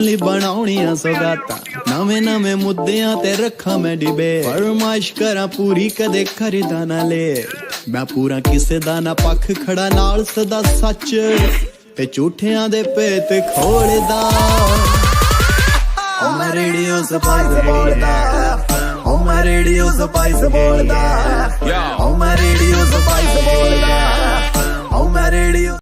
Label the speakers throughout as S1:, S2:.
S1: ਲਈ ਬਣਾਉਣੀਆਂ ਸੌਗਾਤਾਂ। ਨਵੇਂ ਨਵੇਂ ਮੁੱਦਿਆਂ ਤੇ ਰੱਖਾਂ ਮੈਂ ਡਿਬੇ ਫਰਮਾਇਸ਼ ਕਰਾਂ ਪੂਰੀ ਕਦੇ ਖਰੀਦਾ ਨਾ ਲੈ। ਮੈਂ ਪੂਰਾ ਕਿਸੇ ਦਾ ਨਾ ਪੱਖ ਖੜਾ ਨਾਲ ਸਦਾ ਸੱਚ। ਤੇ ਝੂਠਿਆਂ ਦੇ ਭੇਤ ਖੋਲਦਾ। ਓ ਮੈਂ ਰੇਡੀਓ ਸਪਾਈਸ ਬੋਲਦਾ। ਓ ਮੈਂ ਰੇਡੀਓ ਸਪਾਈਸ ਬੋਲਦਾ। ਓ ਮੈਂ ਰੇਡੀਓ ਸਪਾਈਸ ਬੋਲਦਾ। ਓ ਮੈਂ ਰੇਡੀਓ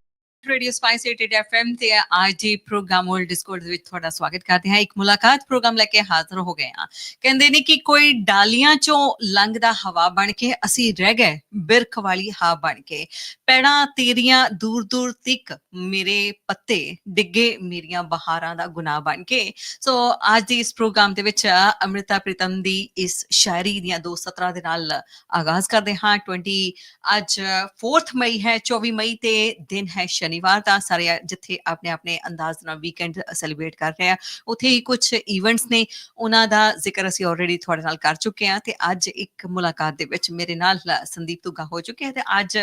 S2: ਰੇਡੀਓ ਸਪਾਈਸ 88 ਐਫਐਮ ਤੇ ਅੱਜ ਦੇ ਪ੍ਰੋਗਰਾਮ ਵਰਲਡ ਡਿਸਕੋਰਡ ਦੇ ਵਿੱਚ ਤੁਹਾਡਾ ਸਵਾਗਤ ਕਰਦੇ ਹਾਂ। ਇੱਕ ਮੁਲਾਕਾਤ ਪ੍ਰੋਗਰਾਮ ਲੈ ਕੇ ਹਾਜ਼ਰ ਹੋ ਗਏ ਹਾਂ। ਕਹਿੰਦੇ ਨੇ ਕਿ ਕੋਈ ਡਾਲੀਆਂ ਚੋਂ ਲੰਘਦਾ ਹਵਾ ਬਣ ਕੇ, ਅਸੀਂ ਰਹਿ ਗਏ ਬਿਰਖ ਵਾਲੀ ਹਵਾ ਬਣ ਕੇ। ਪੈੜਾਂ ਤੇਰੀਆਂ ਦੂਰ ਦੂਰ ਤੱਕ ਮੇਰੇ ਪੱਤੇ ਡਿੱਗੇ ਮੇਰੀਆਂ ਬਹਾਰਾਂ ਦਾ ਗੁਨਾਹ ਬਣ ਕੇ। ਸੋ ਅੱਜ ਦੇ ਇਸ ਪ੍ਰੋਗਰਾਮ ਦੇ ਵਿੱਚ ਅੰਮ੍ਰਿਤਾ ਪ੍ਰੀਤਮ ਦੀ ਇਸ ਸ਼ਾਇਰੀ ਦੀਆਂ ਦੋ ਸਤਰਾਂ ਦੇ ਨਾਲ ਆਗਾਜ਼ ਕਰਦੇ ਹਾਂ। 20 ਅੱਜ 4th ਮਈ ਹੈ 24 ਮਈ ਤੇ ਦਿਨ ਹੈ ਸ਼ਨੀ ਸ਼ਨੀਵਾਰ ਦਾ ਸਾਰੇ ਜਿੱਥੇ ਆਪਣੇ ਆਪਣੇ ਅੰਦਾਜ਼ ਨਾਲ ਵੀਕਐਂਡ ਸੈਲੀਬ੍ਰੇਟ ਕਰ ਰਹੇ ਆ। ਉੱਥੇ ਹੀ ਕੁਝ ਇਵੈਂਟਸ ਨੇ ਉਹਨਾਂ ਦਾ ਜ਼ਿਕਰ ਅਸੀਂ ਆਲਰੇਡੀ ਤੁਹਾਡੇ ਨਾਲ ਕਰ ਚੁੱਕੇ ਹਾਂ ਤੇ ਅੱਜ ਇੱਕ ਮੁਲਾਕਾਤ ਦੇ ਵਿੱਚ ਮੇਰੇ ਨਾਲ ਸੰਦੀਪ ਤੁਗਾ ਹੋ ਚੁੱਕੇ ਹੈ ਤੇ ਅੱਜ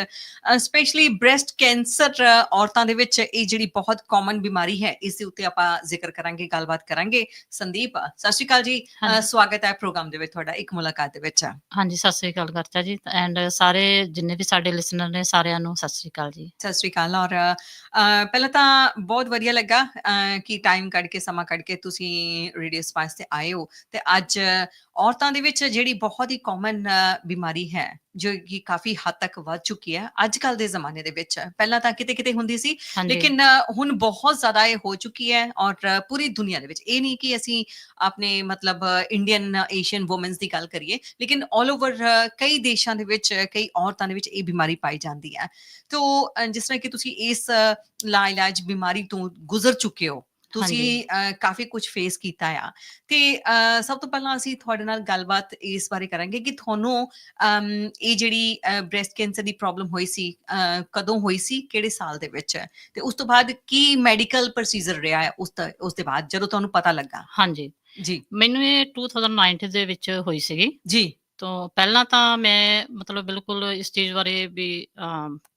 S2: ਸਪੈਸ਼ਲੀ ਬ੍ਰੈਸਟ ਕੈਂਸਰ ਔਰਤਾਂ ਦੇ ਵਿੱਚ ਇਹ ਜਿਹੜੀ ਬਹੁਤ ਕਾਮਨ ਬਿਮਾਰੀ ਹੈ ਇਸ ਦੇ ਉੱਤੇ ਆਪਾਂ ਜ਼ਿਕਰ ਕਰਾਂਗੇ ਗੱਲਬਾਤ ਕਰਾਂਗੇ। ਸੰਦੀਪ ਸਤਿ ਸ਼੍ਰੀ ਅਕਾਲ ਜੀ। ਸਵਾਗਤ ਹੈ ਪ੍ਰੋਗਰਾਮ ਦੇ ਵਿੱਚ ਤੁਹਾਡਾ ਇੱਕ ਮੁਲਾਕਾਤ ਦੇ ਵਿੱਚ।
S3: ਹਾਂਜੀ ਸਤਿ ਸ੍ਰੀ ਅਕਾਲ ਕਰਚਾ ਜੀ। ਐਂਡ ਸਾਰੇ ਜਿੰਨੇ ਵੀ ਸਾਡੇ ਲਿਸਨਰ ਨੇ ਸਾਰਿਆਂ ਨੂੰ ਸਤਿ ਸ੍ਰੀ ਅਕਾਲ ਜੀ।
S2: ਸਤਿ ਸ਼੍ਰੀ ਅਕਾਲ ਔਰ ਪਹਿਲਾਂ ਤਾਂ ਬਹੁਤ ਵਧੀਆ ਲੱਗਾ ਅ, ਕਿ ਟਾਈਮ ਕੱਢ ਕੇ ਸਮਾਂ ਕੱਢ ਕੇ ਤੁਸੀਂ ਰੇਡੀਓ ਸਪਾਈਸ ਤੇ ਆਏ ਹੋ। ਤੇ ਅੱਜ ਔਰਤਾਂ ਦੇ ਵਿੱਚ ਜਿਹੜੀ ਬਹੁਤ ਹੀ ਕਾਮਨ ਬਿਮਾਰੀ ਹੈ ਜੋ ਕਿ ਕਾਫੀ ਹੱਦ ਤੱਕ ਵੱਧ ਚੁੱਕੀ ਹੈ ਅੱਜ ਕੱਲ ਦੇ ਜ਼ਮਾਨੇ ਦੇ ਵਿੱਚ ਪਹਿਲਾਂ ਤਾਂ ਕਿਤੇ ਕਿਤੇ ਹੁੰਦੀ ਸੀ ਲੇਕਿਨ ਹੁਣ ਬਹੁਤ ਜ਼ਿਆਦਾ ਇਹ ਹੋ ਚੁੱਕੀ ਹੈ ਔਰ ਪੂਰੀ ਦੁਨੀਆ ਦੇ ਵਿੱਚ ਇਹ ਨਹੀਂ ਕਿ ਅਸੀਂ ਆਪਣੇ ਮਤਲਬ ਇੰਡੀਅਨ ਏਸ਼ੀਅਨ ਔਮਨਸ ਦੀ ਗੱਲ ਕਰੀਏ ਲੇਕਿਨ 올 ਓਵਰ ਕਈ ਦੇਸ਼ਾਂ ਦੇ ਵਿੱਚ ਕਈ ਔਰਤਾਂ ਦੇ ਵਿੱਚ ਇਹ ਬਿਮਾਰੀ ਪਾਈ ਜਾਂਦੀ ਹੈ। ਤੋ ਜਿਸ ਤਰ੍ਹਾਂ ਕਿ ਤੁਸੀਂ ਇਸ ਅ, ਲਾ ਇਲਾਜ ਬਿਮਾਰੀ ਤੋਂ ਗੁਜ਼ਰ ਚੁੱਕੇ ਹੋ ਤੁਸੀਂ ਕਾਫੀ ਕੁਝ ਫੇਸ ਕੀਤਾ ਆ। ਤੇ ਸਭ ਤੋਂ ਪਹਿਲਾਂ ਅਸੀਂ ਤੁਹਾਡੇ ਨਾਲ ਗੱਲਬਾਤ ਇਸ ਬਾਰੇ ਕਰਾਂਗੇ ਕਿ ਤੁਹਾਨੂੰ ਇਹ ਜਿਹੜੀ ਬ੍ਰੈਸਟ ਕੈਂਸਰ ਦੀ ਪ੍ਰੋਬਲਮ ਹੋਈ ਸੀ ਕਦੋਂ ਹੋਈ ਸੀ ਕਿਹੜੇ ਸਾਲ ਦੇ ਵਿੱਚ? ਤੇ ਉਸ ਤੋਂ ਬਾਅਦ ਕੀ ਮੈਡੀਕਲ ਪ੍ਰੋਸੀਜਰ ਰਿਹਾ ਹੈ ਉਸ ਉਸ ਦੇ ਬਾਅਦ ਜਦੋਂ ਤੁਹਾਨੂੰ ਪਤਾ ਲੱਗਾ?
S3: ਹਾਂਜੀ।
S2: ਜੀ।
S3: ਮੈਨੂੰ ਇਹ 2009 ਦੇ ਵਿੱਚ ਹੋਈ ਸੀਗੀ।
S2: ਜੀ।
S3: ਤੋਂ ਪਹਿਲਾਂ ਤਾਂ ਮੈਂ ਮਤਲਬ ਬਿਲਕੁਲ ਇਸ ਚੀਜ਼ ਬਾਰੇ ਵੀ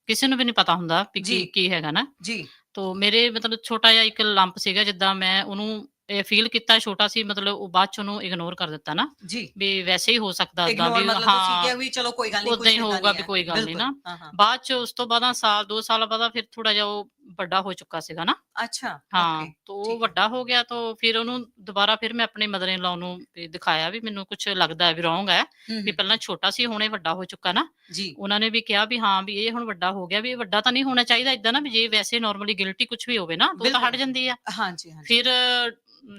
S3: ਕਿਸੇ ਨੂੰ ਵੀ ਨਹੀਂ ਪਤਾ ਹੁੰਦਾ। ਕੀ ਕੀ ਹੈਗਾ ਨਾ।
S2: ਜੀ।
S3: ਤੋਂ ਮੇਰੇ ਮਤਲਬ ਛੋਟਾ ਜਿਹਾ ਇੱਕ ਲੰਪ ਸੀਗਾ ਜਿੱਦਾਂ ਮੈਂ ਉਹਨੂੰ ਇਹ ਫੀਲ ਕੀਤਾ ਛੋਟਾ ਸੀ ਮਤਲਬ ਉਹ ਬਾਅਦ ਚ ਉਹਨੂੰ ਇਗਨੋਰ ਕਰ ਦਿੱਤਾ ਨਾ।
S2: ਜੀ।
S3: ਵੀ ਵੈਸੇ ਹੀ ਹੋ ਸਕਦਾ
S2: ਇਗਨੋਰ
S3: ਵੀ ਹਾਂ
S2: ਵੀ ਚਲੋ ਕੋਈ ਗੱਲ ਨਹੀਂ
S3: ਉੱਦਾਂ ਹੀ ਹੋਊਗਾ ਵੀ ਕੋਈ ਗੱਲ ਨਹੀਂ ਨਾ। ਬਾਅਦ ਚ ਉਸ ਤੋਂ ਬਾਅਦ ਸਾਲ 2 ਸਾਲ ਬਾਅਦ ਫਿਰ ਥੋੜਾ ਜਿਹਾ ਉਹ ਵੱਡਾ ਹੋ ਚੁੱਕਾ ਸੀਗਾ ਨਾ।
S2: ਅੱਛਾ
S3: ਹਾਂ
S2: okay,
S3: ਤਾਂ
S2: ਠੀਕ ਹੈ।
S3: ਉਹ ਵੱਡਾ ਹੋ ਗਿਆ ਤਾਂ ਫਿਰ ਉਹਨੂੰ ਦੁਬਾਰਾ ਫਿਰ ਮੈਂ ਆਪਣੇ ਮਦਰ ਇਨ ਲਾ ਨੂੰ ਵੀ ਦਿਖਾਇਆ ਵੀ ਮੈਨੂੰ ਕੁਝ ਲੱਗਦਾ ਹੈ ਵੀ ਰੋਂਗ ਹੈ ਵੀ ਪਹਿਲਾਂ ਛੋਟਾ ਸੀ ਹੁਣੇ ਵੱਡਾ ਹੋ ਚੁੱਕਾ ਨਾ।
S2: ਜੀ।
S3: ਉਹਨਾਂ ਨੇ ਵੀ ਕਿਹਾ ਵੀ ਹਾਂ ਵੀ ਇਹ ਹੁਣ ਵੱਡਾ ਹੋ ਗਿਆ ਵੀ ਇਹ ਵੱਡਾ ਤਾਂ ਨਹੀਂ ਹੋਣਾ ਚਾਹੀਦਾ ਇਦਾਂ ਨਾ ਵੀ ਜੇ ਵੈਸੇ ਨਾਰਮਲੀ ਗਿਲਟੀ ਕੁਝ ਵੀ ਹੋਵੇ ਨਾ ਤਾਂ ਉਹ ਤਾਂ ਹਟ। ਜਾਂਦੀ ਆ।
S2: ਹਾਂਜੀ ਹਾਂਜੀ।
S3: ਫਿਰ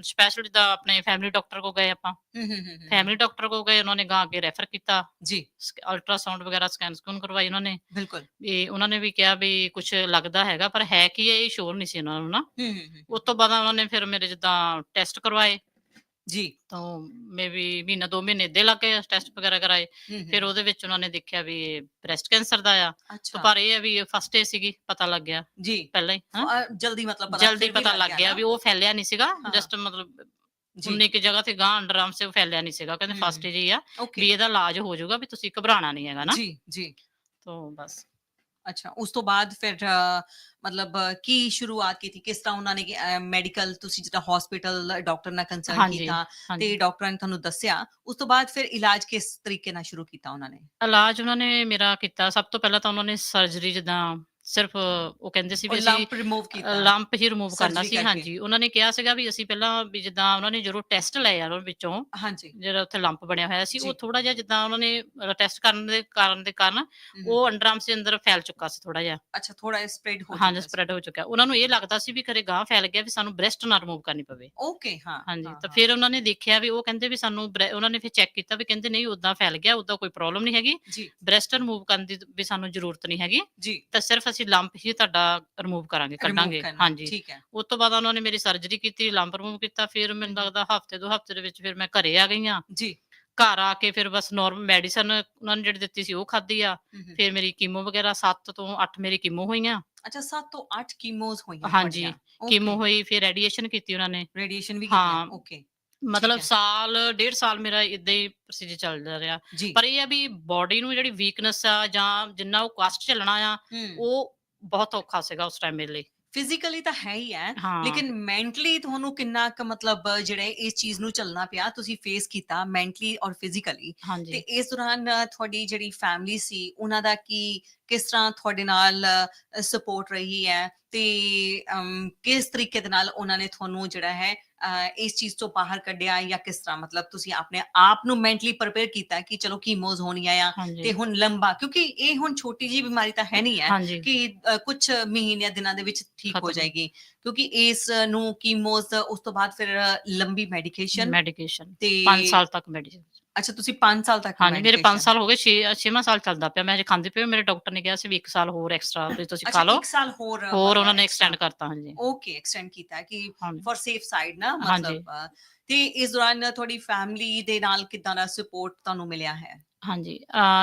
S3: ਸਪੈਸ਼ਲ ਦਾ ਆਪਣੇ ਫੈਮਿਲੀ ਡਾਕਟਰ ਕੋ ਗਏ ਆਪਾਂ।
S2: ਹਮ, ਹਮ, ਹਮ,
S3: ਫੈਮਿਲੀ ਡਾਕਟਰ ਕੋ ਗਏ ਉਹਨਾਂ ਨੇ ਗਾਂ ਅੱਗੇ ਰੈਫਰ ਕੀਤਾ।
S2: ਜੀ।
S3: ਅਲਟਰਾਸਾਊਂਡ ਵਗੈਰਾ ਸਕੈਨ ਸਕੂਨ ਕਰਵਾਈ ਉਹਨਾਂ ਨੇ।
S2: ਬਿਲਕੁਲ।
S3: ਵੀ ਉਹਨਾਂ ਨੇ ਵੀ ਕਿਹਾ ਵੀ ਕੁਝ ਲੱਗਦਾ ਹੈਗਾ ਪਰ ਹੈ ਕੀ ਹੈ ਇਹ ਸ਼ੋਰ ਨਹੀਂ ਸੀ ਉਹਨਾਂ ਨੂੰ ਨਾ।
S2: ਹਮ, ਹਮ,
S3: ਉਸ ਤੋਂ ਬਾਅਦ ਉਹਨਾਂ ਨੇ ਫਿਰ ਮੇਰੇ ਜਿੱਦਾਂ ਟੈਸਟ ਕਰਵਾਏ।
S2: ਜੀ।
S3: ਤਾਂ ਮੇਬੀ ਮਹੀਨਾ ਦੋ ਮਹੀਨੇ ਦੇ ਲੱਗੇ ਟੈਸਟ ਵਗੈਰਾ ਕਰਾਏ। ਫਿਰ ਉਹਦੇ ਵਿੱਚ ਉਹਨਾਂ ਨੇ ਦੇਖਿਆ ਵੀ ਬ੍ਰੈਸਟ ਕੈਂਸਰ ਦਾ ਆ। ਪਰ ਇਹ ਹੈ ਵੀ ਫਸਟ ਏ ਸੀਗੀ ਪਤਾ ਲੱਗ ਗਿਆ।
S2: ਜੀ।
S3: ਪਹਿਲਾਂ ਹੀ ਹਾਂ।
S2: ਜਲਦੀ ਮਤਲਬ
S3: ਜਲਦੀ
S2: ਫਿਰ ਵੀ
S3: ਪਤਾ ਲੱਗ ਗਿਆ? ਵੀ ਉਹ ਫੈਲਿਆ ਨਹੀਂ ਸੀਗਾ।
S2: ਹਾਂ।
S3: ਜਸਟ ਮਤਲਬ ਉਨੀ ਕਿ ਜਗ੍ਹਾ ਤੇ ਗਾਂ ਅੰਡਰਆਰਮ ਸੇ ਫੈਲਿਆ ਨਹੀਂ ਸੀਗਾ। ਕਹਿੰਦੇ ਫਸਟ ਜੀ ਆ ਵੀ ਇਹਦਾ ਇਲਾਜ ਹੋ ਜਾਊਗਾ ਵੀ ਤੁਸੀਂ ਘਬਰਾਣਾ ਨਹੀਂ ਹੈਗਾ ਨਾ।
S2: ਜੀ ਜੀ।
S3: ਤਾਂ ਬਸ।
S2: ਅੱਛਾ ਉਸ ਤੋਂ ਬਾਅਦ ਫਿਰ ਮਤਲਬ ਕੀ ਸ਼ੁਰੂਆਤ ਕੀਤੀ ਕਿਸ ਤਰ੍ਹਾਂ ਉਹਨਾਂ ਨੇ ਮੈਡੀਕਲ ਤੁਸੀਂ ਜਿਹੜਾ ਹਸਪੀਟਲ ਡਾਕਟਰ ਨਾਲ ਕੰਸਲਟ ਕੀਤਾ ਤੇ ਡਾਕਟਰਾਂ ਨੇ ਤੁਹਾਨੂੰ ਦੱਸਿਆ ਉਸ ਤੋਂ ਬਾਅਦ ਫਿਰ ਇਲਾਜ ਕਿਸ ਤਰੀਕੇ ਨਾਲ ਸ਼ੁਰੂ ਕੀਤਾ ਉਹਨਾਂ ਨੇ
S3: ਇਲਾਜ ਉਹਨਾਂ ਨੇ ਮੇਰਾ ਕੀਤਾ ਸਭ ਤੋਂ ਪਹਿਲਾਂ ਤਾਂ ਉਹਨਾਂ ਨੇ ਸਰਜਰੀ ਜਿੱਦਾਂ ਸਿਰਫ ਉਹ ਕਹਿੰਦੇ ਸੀ ਵੀ ਅਸੀਂ
S2: ਲੰਪ ਰਿਮੂਵ ਕੀਤਾ
S3: ਲੰਪ ਹੀ ਰਿਮੂਵ ਕਰਨਾ ਸੀ। ਹਾਂਜੀ। ਉਹਨਾਂ ਨੇ ਕਿਹਾ ਸੀਗਾ ਵੀ ਅਸੀਂ ਪਹਿਲਾਂ ਵੀ ਜਿੱਦਾਂ ਉਹਨਾਂ ਨੇ ਜਦੋਂ ਟੈਸਟ ਲਏ ਆ ਉਹਨਾਂ ਵਿੱਚੋਂ
S2: ਹਾਂਜੀ।
S3: ਜਿਹੜਾ ਉੱਥੇ ਲੰਪ ਬਣਿਆ ਹੋਇਆ ਸੀ। ਉਹ ਥੋੜਾ ਜਿਹਾ ਜਿੱਦਾਂ ਉਹਨਾਂ ਨੇ ਟੈਸਟ ਕਰਨ ਦੇ ਕਾਰਨ ਦੇ ਕਾਰਨ ਉਹ ਅੰਡਰਆਰਮ ਦੇ ਅੰਦਰ ਫੈਲ ਚੁੱਕਾ ਸੀ ਥੋੜਾ ਜਿਹਾ।
S2: ਅੱਛਾ ਥੋੜਾ ਸਪਰੈਡ ਹੋ
S3: ਹਾਂਜੀ ਸਪਰੈਡ ਹੋ ਚੁੱਕਾ ਉਹਨਾਂ ਨੂੰ ਇਹ ਲੱਗਦਾ ਸੀ ਵੀ ਖਰੇ ਗਾਂ ਫੈਲ ਗਿਆ ਵੀ ਸਾਨੂੰ ਬ੍ਰੈਸਟ ਨਾ ਰਿਮੂਵ ਕਰਨੀ ਪਵੇ।
S2: ਓਕੇ ਹਾਂ
S3: ਹਾਂਜੀ ਤਾਂ। ਫਿਰ ਉਹਨਾਂ ਨੇ ਦੇਖਿਆ ਵੀ ਉਹ ਕਹਿੰਦੇ ਵੀ ਸਾਨੂੰ ਉਹਨਾਂ ਨੇ ਫਿਰ ਚੈੱਕ ਕੀਤਾ ਵੀ ਕਹਿੰਦੇ ਨਹੀਂ ਉਦਾਂ ਫੈਲ ਗਿਆ ਉਦਾਂ ਕੋਈ ਪ੍ਰੋਬਲਮ ਨਹੀਂ ਹੈਗੀ। ਬ੍ਰੈਸਟ ਰਿਮੂਵ ਕਰਨ ਦੀ ਵੀ ਸਾਨੂੰ ਜ਼ਰੂਰਤ ਨਹੀਂ ਹੈਗੀ।
S2: ਜੀ।
S3: ਤਾਂ ਸਿਰਫ ਅਸੀਂ ਲੰਪ ਹੀ ਤੁਹਾਡਾ ਰਿਮੂਵ ਕਰਾਂਗੇ ਕੱਢਾਂਗੇ।
S2: ਕਰਨਾ,
S3: ਹਾਂਜੀ।
S2: ਠੀਕ ਹੈ।
S3: ਉਸ ਤੋਂ ਬਾਅਦ ਉਹਨਾਂ ਨੇ ਮੇਰੀ ਸਰਜਰੀ ਕੀਤੀ ਲੰਪ ਰਿਮੂਵ ਕੀਤਾ ਫਿਰ ਮੈਨੂੰ ਲੱਗਦਾ ਹਫ਼ਤੇ ਦੋ ਹਫ਼ਤੇ ਦੇ ਵਿੱਚ ਫਿਰ ਮੈਂ ਘਰੇ ਆ ਗਈ ਆ
S2: ਜੀ।
S3: ਘਰ ਆ ਕੇ ਫਿਰ ਬਸ ਨਾਰਮਲ ਮੈਡੀਸਨ ਉਹਨਾਂ ਨੇ ਜਿਹੜੀ ਦਿੱਤੀ ਸੀ ਉਹ ਖਾਧੀ ਆ।
S2: ਹਮ, ਹਮ।
S3: ਫਿਰ ਮੇਰੀ ਕੀਮੋ ਵਗੈਰਾ 7 ਤੋਂ 8 ਮੇਰੀ ਕੀਮੋ ਹੋਈਆਂ।
S2: ਅੱਛਾ 7 ਤੋਂ 8 ਕੀਮੋਸ ਹੋਈਆਂ
S3: ਹਾਂਜੀ, ਕੀਮੋ ਹੋਈ ਫਿਰ ਰੇਡੀਏਸ਼ਨ ਕੀਤੀ ਉਹਨਾਂ ਨੇ।
S2: ਰੇਡੀਏਸ਼ਨ ਵੀ
S3: ਹਾਂ।
S2: ਕੀਤੀ ਓਕੇ
S3: ਮਤਲਬ। ਸਾਲ ਡੇਢ ਸਾਲ ਮੇਰਾ ਇਦਾਂ ਹੀ ਪ੍ਰੋਸੀਜਰ ਚੱਲਦਾ ਰਿਹਾ।
S2: ਜੀ।
S3: ਪਰ ਇਹ ਆ ਵੀ ਬਾਡੀ ਨੂੰ ਜਿਹੜੀ ਵੀਕਨੈਸ ਆ ਜਾਂ ਜਿੰਨਾ ਉਹ ਕਸ਼ਟ ਚੱਲਣਾ ਆ ਉਹ ਬਹੁਤ ਔਖਾ ਸੀਗਾ ਉਸ ਟਾਈਮ ਮੇਰੇ ਲਈ।
S2: ਫਿਜ਼ੀਕਲੀ ਤਾਂ ਹੈ ਹੀ ਹੈ ਲੇਕਿਨ ਮੈਂਟਲੀ ਤੁਹਾਨੂੰ ਕਿੰਨਾ ਕੁ ਮਤਲਬ ਜਿਹੜੇ ਇਸ ਚੀਜ਼ ਨੂੰ ਚੱਲਣਾ ਪਿਆ ਤੁਸੀਂ ਫੇਸ ਕੀਤਾ ਮੈਂਟਲੀ ਔਰ ਫਿਜ਼ੀਕਲੀ ਤੇ ਇਸ ਦੌਰਾਨ ਤੁਹਾਡੀ ਜਿਹੜੀ ਫੈਮਿਲੀ ਸੀ ਉਹਨਾਂ ਦਾ ਕੀ ਕਿਸ ਤਰ੍ਹਾਂ ਤੁਹਾਡੇ ਨਾਲ ਸਪੋਰਟ ਰਹੀ ਹੈ ਤੇ ਕਿਸ ਤਰੀਕੇ ਦੇ ਨਾਲ ਉਹਨਾਂ ਨੇ ਤੁਹਾਨੂੰ ਜਿਹੜਾ ਹੈ ਇਸ ਚੀਜ਼ ਤੋਂ ਬਾਹਰ ਕੱਢਿਆ ਜਾਂ ਕਿਸ ਤਰ੍ਹਾਂ? ਮਤਲਬ ਤੁਸੀਂ ਆਪਣੇ ਆਪ ਨੂੰ ਮੈਂਟਲੀ ਪ੍ਰਪੇਅਰ ਕੀਤਾ ਕਿ ਚਲੋ ਕੀਮੋਜ਼ ਹੋਣੀਆਂ ਆ ਤੇ
S3: ਹਾਂਜੀ
S2: ਹੁਣ ਲੰਬਾ ਕਿਉਂਕਿ ਇਹ ਹੁਣ ਛੋਟੀ ਜੀ ਬਿਮਾਰੀ ਤਾਂ ਹੈ ਨਹੀਂ ਹੈ ਕਿ ਕੁਝ ਮਹੀਨਿਆਂ ਦਿਨਾਂ ਦੇ ਵਿੱਚ ਠੀਕ ਹੋ। ਜਾਏਗੀ। ਕਿਉਂਕਿ ਇਸ ਨੂੰ ਕੀਮੋਜ਼ ਉਸ ਤੋਂ ਬਾਅਦ ਫਿਰ ਲੰਬੀ ਮੈਡੀਕੇਸ਼ਨ
S3: ਮੈਡੀਕੇਸ਼ਨ
S2: ਤੇ
S3: 5 ਸਾਲ ਤੱਕ ਮੈਡੀਸਿਨ
S2: ਅੱਛਾ ਤੁਸੀਂ 5 ਸਾਲ ਤੱਕ
S3: ਹਾਂਜੀ ਮੇਰੇ 5
S2: medication-
S3: ਸਾਲ ਹੋ ਗਏ 6 6ਵਾਂ ਸਾਲ ਚੱਲਦਾ ਪਿਆ। ਮੈਂ ਅਜੇ ਖਾਂਦੀ ਪਈ। ਮੇਰੇ ਡਾਕਟਰ ਨੇ ਕਿਹਾ ਸੀ ਵੀ 1 ਸਾਲ ਹੋਰ ਐਕਸਟਰਾ ਵੀ ਤੁਸੀਂ ਖਾ ਲਓ।
S2: ਇੱਕ ਸਾਲ ਹੋਰ
S3: ਹੋਰ ਉਹਨਾਂ ਨੇ ਐਕਸਟੈਂਡ ਕਰਤਾ ਹਾਂਜੀ।
S2: ਓਕੇ ਐਕਸਟੈਂਡ ਕੀਤਾ ਕਿ
S3: ਹਾਂਜੀ।
S2: ਫॉर ਸੇਫ ਸਾਈਡ ਨਾ
S3: ਹਾਂਜੀ।
S2: ਮਤਲਬ ਤੇ ਇਸ ਦੌਰਾਨ ਤੁਹਾਡੀ ਫੈਮਿਲੀ ਦੇ ਨਾਲ ਕਿਦਾਂ ਦਾ ਸਪੋਰਟ ਤੁਹਾਨੂੰ ਮਿਲਿਆ ਹੈ?
S3: ਹਾਂਜੀ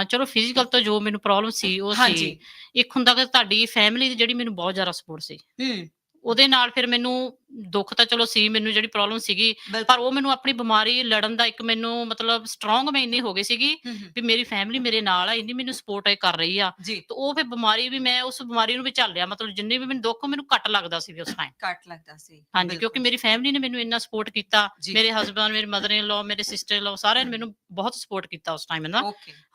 S3: ਚਲੋ ਫਿਜ਼ੀਕਲ ਤੋਂ ਜੋ ਮੈਨੂੰ ਪ੍ਰੋਬਲਮ ਸੀ ਉਹ
S2: ਹਾਂਜੀ।
S3: ਸੀ ਇੱਕ ਹੁੰਦਾ ਕਿ ਤੁਹਾਡੀ ਫੈਮਿਲੀ ਦੀ ਜਿਹੜੀ ਮੈਨੂੰ ਬਹੁਤ ਜ਼ਿਆਦਾ ਸਪੋਰਟ ਸੀ।
S2: ਹੂੰ।
S3: ਉਹਦੇ ਨਾਲ ਫਿਰ ਮੈਨੂੰ ਦੁੱਖ ਤਾਂ ਚਲੋ ਸੀ ਮੈਨੂੰ ਜਿਹੜੀ ਪ੍ਰੋਬਲਮ ਸੀਗੀ ਪਰ ਉਹ ਮੈਨੂੰ ਆਪਣੀ ਬਿਮਾਰੀ ਲੜਨ ਦਾ ਇੱਕ ਮੈਨੂੰ ਮਤਲਬ ਸਟਰੋਂਗ ਮੈਂ ਇੰਨੀ ਹੋ ਗਈ ਸੀਗੀ ਵੀ ਮੇਰੀ ਫੈਮਿਲੀ ਮੇਰੇ ਨਾਲ ਆ ਇੰਨੀ ਮੈਨੂੰ ਸਪੋਰਟ ਕਰ ਰਹੀ ਆ। ਤੇ ਉਹ ਫਿਰ ਬਿਮਾਰੀ ਵੀ ਮੈਂ ਉਸ ਬਿਮਾਰੀ ਨੂੰ ਵੀ ਝੱਲਿਆ ਮਤਲਬ ਜਿੰਨੀ ਵੀ ਮੈਨੂੰ ਦੁੱਖ ਮੈਨੂੰ ਘੱਟ ਲੱਗਦਾ ਸੀ ਵੀ ਉਸ ਟਾਈਮ
S2: ਕੱਟ ਲੱਗਦਾ ਸੀ
S3: ਹਾਂਜੀ। ਕਿਉਂਕਿ ਮੇਰੀ ਫੈਮਿਲੀ ਨੇ ਮੈਨੂੰ ਇੰਨਾ ਸਪੋਰਟ ਕੀਤਾ। ਮੇਰੇ ਹਸਬੰਡ ਮੇਰੇ ਮਦਰ ਇਨ ਲਾ ਮੇਰੇ ਸਿਸਟਰ ਇਨ ਲਾ ਸਾਰਿਆਂ ਨੇ ਮੈਨੂੰ ਬਹੁਤ ਸਪੋਰਟ ਕੀਤਾ ਉਸ ਟਾਈਮ ਨਾ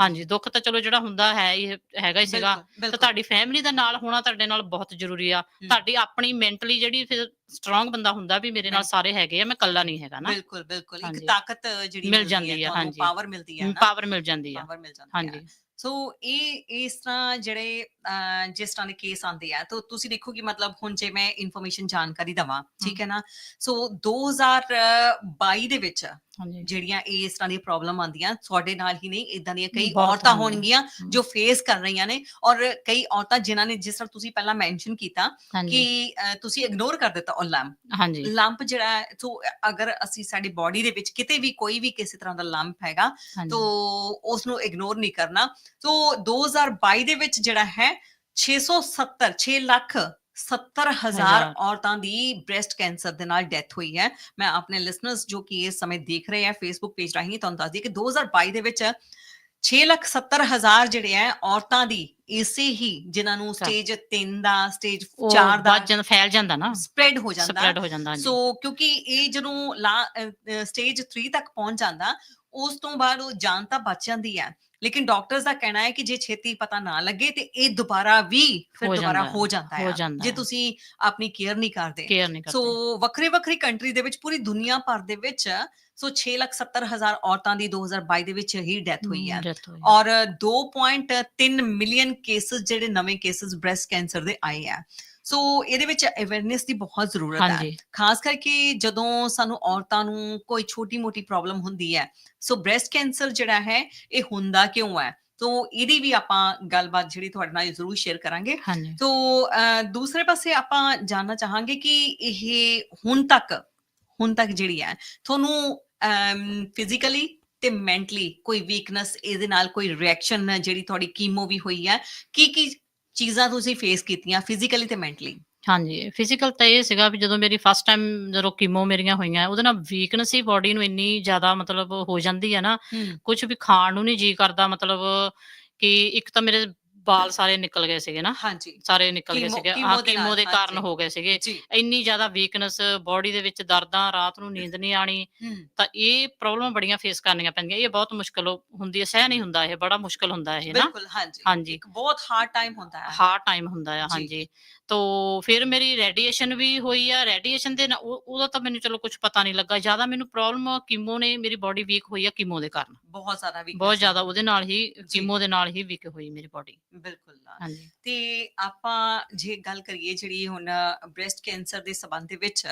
S3: ਹਾਂਜੀ ਦੁੱਖ ਤਾਂ ਚਲੋ ਜਿਹੜਾ ਹੁੰਦਾ ਹੈ ਇਹ ਹੈਗਾ ਹੀ ਸੀਗਾ। ਤਾਂ ਤੁਹਾਡੀ ਫੈਮਿਲੀ ਦਾ ਨਾਲ ਹੋਣਾ ਤੁਹਾਡੇ ਨਾਲ ਬਹੁਤ ਜ਼ਰੂਰੀ ਆ। ਤੁਹਾਡੀ ਆਪਣੀ ਮੈਂਟਲੀ ਜਿਹੜੀ ਫਿਰ ਸਟਰੋਂਗ ਬੰਦਾ ਹੁੰਦਾ ਵੀ ਮੇਰੇ ਨਾਲ। ਸਾਰੇ ਹੈਗੇ ਆ ਮੈਂ ਇਕੱਲਾ ਨਹੀਂ ਹੈਗਾ ਨਾ
S2: ਬਿਲਕੁਲ ਬਿਲਕੁਲ ਇੱਕ
S3: ਹਾਂਜੀ।
S2: ਤਾਕਤ ਜਿਹੜੀ
S3: ਮਿਲ ਜਾਂਦੀ ਹੈ, ਹਾਂਜੀ।
S2: ਪਾਵਰ ਮਿਲਦੀ ਹੈ ਨਾ
S3: ਪਾਵਰ ਮਿਲ ਜਾਂਦੀ ਆ
S2: ਪਾਵਰ ਮਿਲ ਜਾਂਦੀ ਹੈ
S3: ਹਾਂਜੀ
S2: ਸੋ ਇਹ ਇਸ ਤਰ੍ਹਾਂ ਜਿਹੜੇ ਜਿਸ ਤਰ੍ਹਾਂ ਦੇ ਕੇਸ ਆਉਂਦੇ ਆ ਤਾਂ ਤੁਸੀਂ ਦੇਖੋ ਕਿ ਮਤਲਬ ਹੁਣ ਜੇ ਮੈਂ ਇਨਫੋਰਮੇਸ਼ਨ ਜਾਣਕਾਰੀ ਦਵਾਂ ਠੀਕ ਹੈ ਨਾ? ਸੋ 2022 ਦੇ ਵਿੱਚ ਜਿਹੜੀਆਂ ਇਸ ਤਰ੍ਹਾਂ ਦੀਆਂ ਪ੍ਰੋਬਲਮ ਆਉਂਦੀਆਂ ਤੁਹਾਡੇ ਨਾਲ ਹੀ ਨਹੀਂ ਇਦਾਂ ਦੀਆਂ ਕਈ ਔਰਤਾਂ। ਹੋਣਗੀਆਂ। ਜੋ ਫੇਸ ਕਰ ਰਹੀਆਂ ਨੇ ਔਰ ਕਈ ਔਰਤਾਂ ਜਿਨ੍ਹਾਂ ਨੇ ਜਿਸ ਤਰ੍ਹਾਂ ਤੁਸੀਂ ਪਹਿਲਾਂ ਮੈਂਸ਼ਨ ਕੀਤਾ ਕਿ ਤੁਸੀਂ ਇਗਨੋਰ ਕਰ ਦਿੱਤਾ ਉਹ ਲੰਪ
S3: ਹਾਂਜੀ।
S2: ਲੰਪ ਜਿਹੜਾ ਸੋ ਅਗਰ ਅਸੀਂ ਸਾਡੀ ਬਾਡੀ ਦੇ ਵਿੱਚ ਕਿਤੇ ਵੀ ਕੋਈ ਵੀ ਕਿਸੇ ਤਰ੍ਹਾਂ ਦਾ ਲੰਪ ਹੈਗਾ ਤੋ ਉਸ ਨੂੰ ਇਗਨੋਰ ਨਹੀਂ ਕਰਨਾ। ਤੋ 2022 ਦੇ ਵਿੱਚ ਜਿਹੜਾ ਹੈ 670 6 ਲੱਖ 70 ਹਜ਼ਾਰ
S3: ਹਜ਼ਾਰ।
S2: ਔਰਤਾਂ ਦੀ ਬ੍ਰੈਸਟ ਕੈਂਸਰ ਦੇ ਨਾਲ ਡੈਥ ਹੋਈ ਹੈ। ਮੈਂ ਆਪਣੇ ਲਿਸਨਰਸ ਜੋ ਕਿ ਇਸ ਸਮੇਂ ਦੇਖ ਰਹੇ ਆ ਫੇਸਬੁੱਕ ਪੇਜ ਰਾਹੀਂ ਤੁਹਾਨੂੰ ਦੱਸ ਦਈਏ ਕਿ 2022 ਦੇ ਵਿੱਚ 6 ਲੱਖ 70 ਹਜ਼ਾਰ ਜਿਹੜੇ ਹੈ ਔਰਤਾਂ ਦੀ ਇਸੇ ਹੀ ਜਿਨ੍ਹਾਂ ਨੂੰ। ਸਟੇਜ 3 ਦਾ ਸਟੇਜ
S3: ਉਹ
S2: 4 ਦਾ
S3: ਜਾਂਦਾ ਫੈਲ ਜਾਂਦਾ ਨਾ।
S2: ਸਪਰੈਡ ਹੋ ਜਾਂਦਾ।
S3: ਸਪਰੈਡ ਹੋ ਜਾਂਦਾ
S2: ਸੋ ਕਿਉਂਕਿ ਇਹ ਜਦੋਂ ਸਟੇਜ 3 ਤੱਕ ਪਹੁੰਚ ਜਾਂਦਾ ਉਸ ਤੋਂ ਬਾਅਦ ਉਹ ਜਾਨ ਤਾਂ ਬਚ ਜਾਂਦੀ ਹੈ। ਲੇਕਿਨ ਡਾਕਟਰਸ ਦਾ ਕਹਿਣਾ ਹੈ ਕਿ ਜੇ ਛੇਤੀ ਪਤਾ ਨਾ ਲੱਗੇ ਤੇ ਇਹ ਦੁਬਾਰਾ ਵੀ ਫਿਰ ਦੁਬਾਰਾ ਹੋ ਜਾਂਦਾ
S3: ਹੋ
S2: ਜੇ। ਤੁਸੀਂ ਆਪਣੀ ਕੇਅਰ ਨਹੀਂ ਕਰਦੇ ਸੋ ਵੱਖਰੇ ਵੱਖਰੀ ਕੰਟਰੀ ਦੇ ਵਿੱਚ ਪੂਰੀ ਦੁਨੀਆ ਭਰ ਦੇ ਵਿੱਚ ਸੋ 6 ਲੱਖ 70 ਹਜ਼ਾਰ ਔਰਤਾਂ ਦੀ 2022 ਦੇ ਵਿੱਚ ਹੀ ਡੈਥ ਹੋਈ ਹੈ। ਔਰ 2.3 ਮਿਲੀਅਨ ਕੇਸਸ ਜਿਹੜੇ ਨਵੇਂ ਕੇਸਸ ਬ੍ਰੈਸਟ ਕੈਂਸਰ ਦੇ ਆਏ ਆ ਸੋ ਇਹਦੇ ਵਿੱਚ ਅਵੇਅਰਨੈਸ ਦੀ ਬਹੁਤ ਜ਼ਰੂਰਤ ਹੈ। ਖਾਸ ਕਰਕੇ ਜਦੋਂ ਸਾਨੂੰ ਔਰਤਾਂ ਨੂੰ ਕੋਈ ਛੋਟੀ-ਮੋਟੀ ਪ੍ਰੋਬਲਮ ਹੁੰਦੀ ਹੈ ਸੋ ਬ੍ਰੈਸਟ ਕੈਂਸਰ ਜਿਹੜਾ ਹੈ ਇਹ ਹੁੰਦਾ ਕਿਉਂ ਹੈ? ਤੋ ਇਹਦੀ ਵੀ ਆਪਾਂ ਗੱਲਬਾਤ ਜਿਹੜੀ ਤੁਹਾਡੇ ਨਾਲ ਜ਼ਰੂਰ ਸ਼ੇਅਰ ਕਰਾਂਗੇ। ਤੋ ਦੂਸਰੇ ਪਾਸੇ ਆਪਾਂ ਜਾਨਣਾ ਚਾਹਾਂਗੇ ਕਿ ਇਹ ਹੁਣ ਤੱਕ ਹੁਣ ਤੱਕ ਜਿਹੜੀ ਹੈ ਤੁਹਾਨੂੰ ਫਿਜ਼ੀਕਲੀ ਤੇ ਮੈਂਟਲੀ ਕੋਈ ਵੀਕਨੈਸ ਇਹਦੇ ਨਾਲ ਕੋਈ ਰਿਐਕਸ਼ਨ ਜਿਹੜੀ ਤੁਹਾਡੀ ਕੀਮੋ ਵੀ ਹੋਈ ਹੈ ਕੀ ਕੀ ਚੀਜ਼ਾਂ ਤੁਸੀਂ ਫੇਸ ਕੀਤੀਆਂ ਫਿਜ਼ੀਕਲੀ ਤੇ ਮੈਂਟਲੀ
S3: ਹਾਂਜੀ ਫਿਜ਼ੀਕਲ ਤਾਂ ਇਹ ਸੀਗਾ ਵੀ ਜਦੋਂ ਮੇਰੀ ਫਸਟ ਟਾਈਮ ਜਦੋਂ ਕੀਮੋ ਮੇਰੀਆਂ ਹੋਈਆਂ ਉਹਦੇ ਨਾਲ ਵੀਕਨੈਸ ਹੀ ਬਾਡੀ ਨੂੰ ਇੰਨੀ ਜ਼ਿਆਦਾ ਮਤਲਬ ਹੋ ਜਾਂਦੀ ਹੈ ਨਾ ਕੁਝ ਵੀ ਖਾਣ ਨੂੰ ਨਹੀਂ ਜੀ ਕਰਦਾ ਮਤਲਬ ਕਿ ਇੱਕ ਤਾਂ ਮੇਰੇ ਵਾਲ ਸਾਰੇ ਨਿਕਲ ਗਏ ਸੀਗੇ ਨਾ।
S2: ਹਾਂਜੀ।
S3: ਸਾਰੇ ਨਿਕਲ ਗਏ ਸੀਗੇ। ਹਾਂ
S2: ਦੇ
S3: ਕੀਮੋ ਦੇ ਕਾਰਨ। ਹੋ ਗਏ ਸੀਗੇ। ਇੰਨੀ ਜ਼ਿਆਦਾ ਵੀਕਨੈਸ ਬਾਡੀ ਦੇ ਵਿੱਚ ਦਰਦਾਂ ਰਾਤ ਨੂੰ ਨੀਂਦ ਨਹੀਂ ਆਣੀ ਤਾਂ ਇਹ ਪ੍ਰੋਬਲਮ ਬੜੀਆਂ ਫੇਸ ਕਰਨੀਆਂ ਪੈਂਦੀਆਂ। ਇਹ ਬਹੁਤ ਮੁਸ਼ਕਲ ਹੋ- ਹੁੰਦੀ ਹੈ ਸਹਿ ਨਹੀਂ ਹੁੰਦਾ ਇਹ ਬੜਾ ਮੁਸ਼ਕਲ ਹੁੰਦਾ ਇਹ ਨਾ।
S2: ਬਿਲਕੁਲ ਹਾਂਜੀ।
S3: ਹਾਂਜੀ।
S2: ਇੱਕ ਬਹੁਤ ਹਾਰਡ ਟਾਈਮ ਹੁੰਦਾ ਹੈ।
S3: ਹਾਰਡ ਟਾਈਮ ਹੁੰਦਾ ਆ
S2: ਜੀ।
S3: ਹਾਂਜੀ। ਤੋ ਫਿਰ ਮੇਰੀ ਰੇਡੀਏਸ਼ਨ ਵੀ ਹੋਈ ਆ। ਰੇਡੀਏਸ਼ਨ ਦੇ ਉਹਦਾ ਤਾਂ ਮੈਨੂੰ ਚਲੋ ਕੁਝ ਪਤਾ ਨਹੀਂ ਲੱਗਾ। ਜ਼ਿਆਦਾ ਮੈਨੂੰ ਪ੍ਰੋਬਲਮ ਕੀਮੋ ਨੇ ਮੇਰੀ ਬਾਡੀ ਵੀਕ ਹੋਈ ਆ ਕੀਮੋ ਦੇ ਕਾਰਨ।
S2: ਬਹੁਤ ਜ਼ਿਆਦਾ weakness
S3: ਬਹੁਤ। ਜ਼ਿਆਦਾ ਉਹਦੇ ਨਾਲ ਹੀ ਕੀਮੋ ਦੇ ਨਾਲ ਹੀ ਵੀਕ ਹੋਈ ਮੇਰੀ ਬਾਡੀ
S2: ਬਿਲਕੁਲ
S3: ਹਾਂਜੀ।
S2: ਤੇ ਆਪਾਂ ਜੇ ਗੱਲ ਕਰੀਏ ਜਿਹੜੀ ਹੁਣ ਬ੍ਰੈਸਟ ਕੈਂਸਰ ਦੇ ਸਬੰਧ ਦੇ ਵਿੱਚ